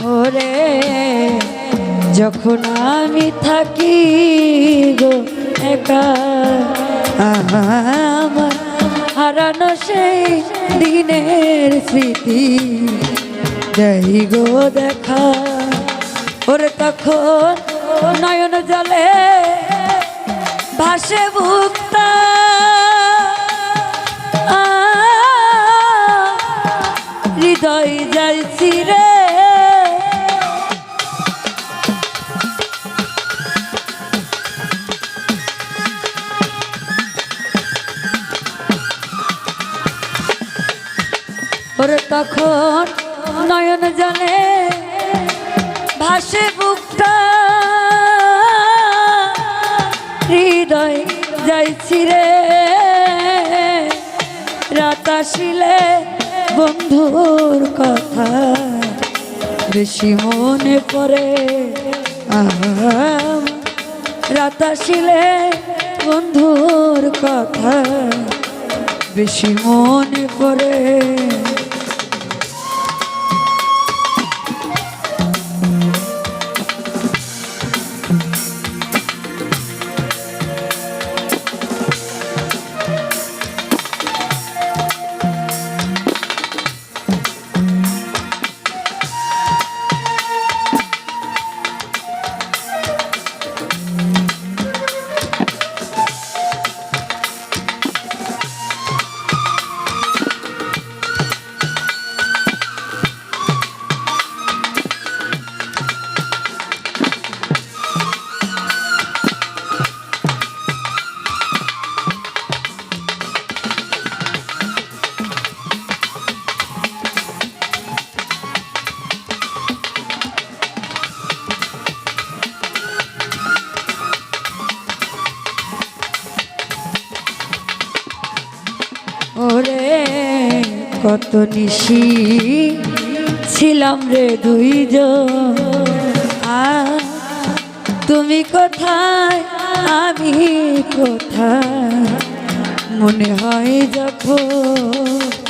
ওরে যখন আমি থাকি গো একা আমার হারানো সেই দিনের স্মৃতি। যাই গো দেখা ওরে তখন নয়ন জলে ভাসে ভুক্তা। হৃদয় যাইছি রে। ওরে তখন নয়ন জলে ভাসে বুকটা হৃদয় যাইছি রে। রাত আসিলে বন্ধুর কথা বেশি মনে পড়ে। রাত আসিলে বন্ধুর কথা বেশি মনে পড়ে। ওরে কত নিশি ছিলাম রে দুইজন। তুমি কোথায় আমি কোথায়? মনে হয় যখন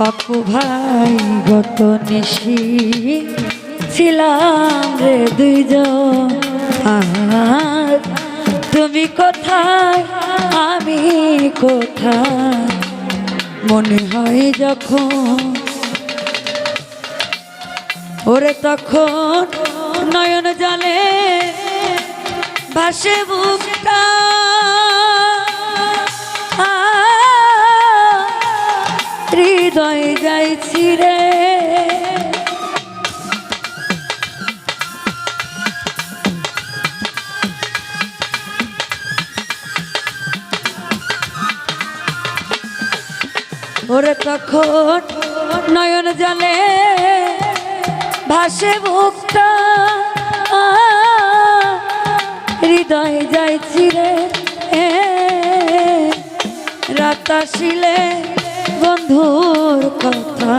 পাপু ভাই গত নিশি ছিলাম রে দুইজন। তুমি কোথায়, আমি কোথায়? মনে হয় যখন ওরে তখন নয়ন জলে ভাসে বুকটা হৃদয় যাইছি রে। ওরে তখন নয়ন জলে ভাসে ভুক্তা হৃদয় যাইছি রে। রাত আসিলে বন্ধুর কথা।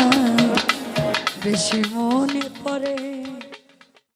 বেশি মনে পড়ে